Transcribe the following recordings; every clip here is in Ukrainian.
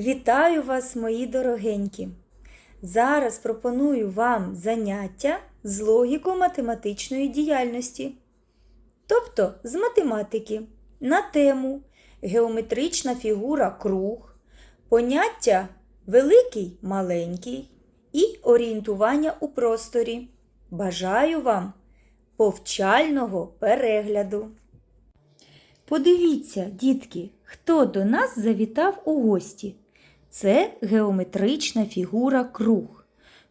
Вітаю вас, мої дорогенькі! Зараз пропоную вам заняття з логіко-математичної діяльності, тобто з математики на тему геометрична фігура круг, поняття великий маленький і орієнтування у просторі. Бажаю вам повчального перегляду! Подивіться, дітки, хто до нас завітав у гості. Це геометрична фігура круг.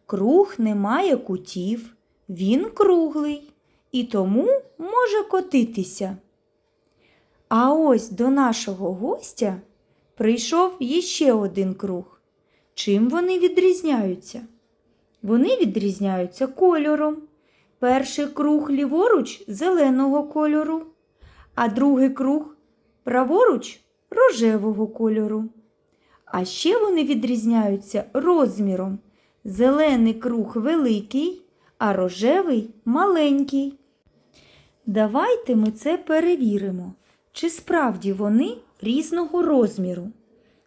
Круг не має кутів, він круглий і тому може котитися. А ось до нашого гостя прийшов іще один круг. Чим вони відрізняються? Вони відрізняються кольором. Перший круг ліворуч зеленого кольору а другий круг праворуч рожевого кольору. А ще вони відрізняються розміром. Зелений круг великий, а рожевий маленький. Давайте ми це перевіримо, чи справді вони різного розміру.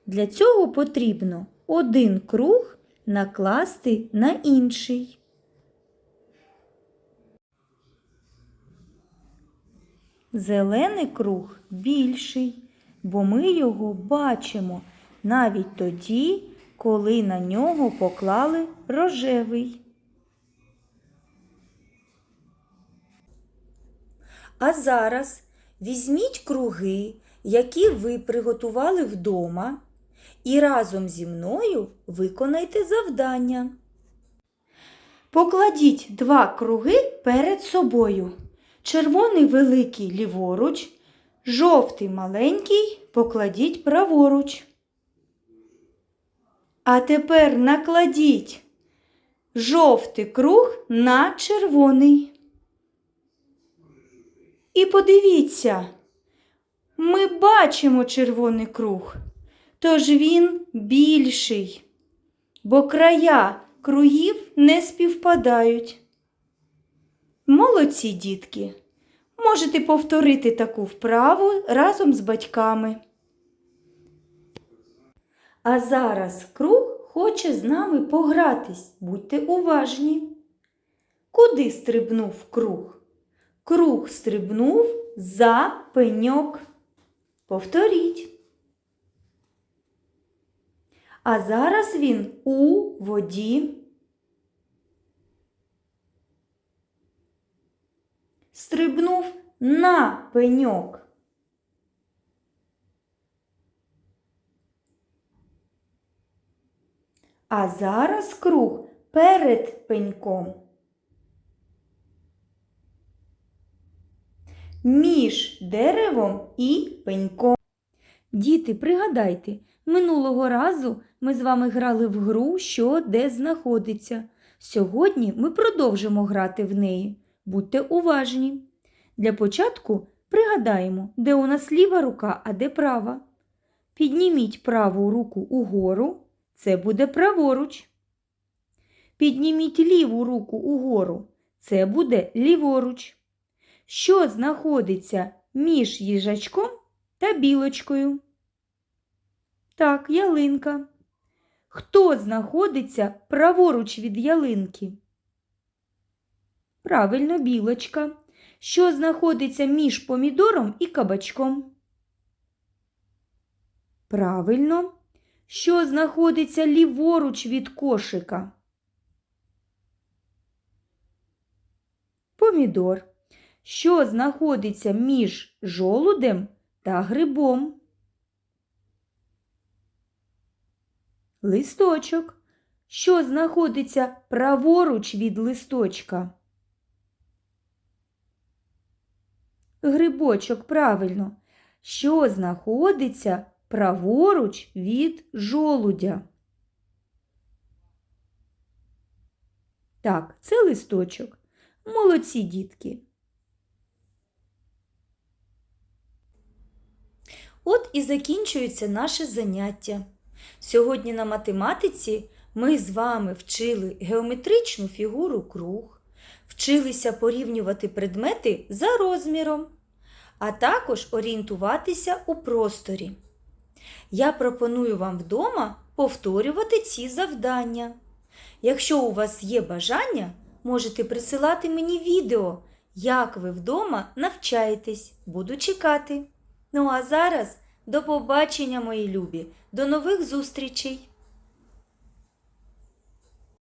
Для цього потрібно один круг накласти на інший. Зелений круг більший, бо ми його бачимо навіть тоді, коли на нього поклали рожевий. А зараз візьміть круги, які ви приготували вдома, і разом зі мною виконайте завдання. Покладіть два круги перед собою. Червоний великий ліворуч, жовтий маленький покладіть праворуч. А тепер накладіть жовтий круг на червоний. І подивіться, ми бачимо червоний круг, тож він більший, бо края кругів не співпадають. Молодці, дітки! Можете повторити таку вправу разом з батьками. А зараз круг хоче з нами погратись. Будьте уважні. Куди стрибнув круг? Круг стрибнув за пеньок. Повторіть. А зараз він у воді. стрибнув на пеньок. А зараз круг перед пеньком. Між деревом і пеньком. Діти, пригадайте, минулого разу ми з вами грали в гру, що де знаходиться. Сьогодні ми продовжимо грати в неї. Будьте уважні. Для початку пригадаємо, де у нас ліва рука, а де права. Підніміть праву руку угору, це буде праворуч. Підніміть ліву руку угору, це буде ліворуч. Що знаходиться між їжачком та білочкою? Так, ялинка. Хто знаходиться праворуч від ялинки? Правильно, білочка. Що знаходиться між помідором і кабачком? Правильно. Що знаходиться ліворуч від кошика? Помідор. Що знаходиться між жолудем та грибом? Листочок. Що знаходиться праворуч від листочка? Грибочок правильно, що знаходиться праворуч від жолудя. Так, це листочок. Молодці дітки. От і закінчується наше заняття. Сьогодні на математиці ми з вами вчили геометричну фігуру круг, вчилися порівнювати предмети за розміром, а також орієнтуватися у просторі. Я пропоную вам вдома повторювати ці завдання. Якщо у вас є бажання, можете присилати мені відео, як ви вдома навчаєтесь. Буду чекати. Ну а зараз до побачення, мої любі, до нових зустрічей!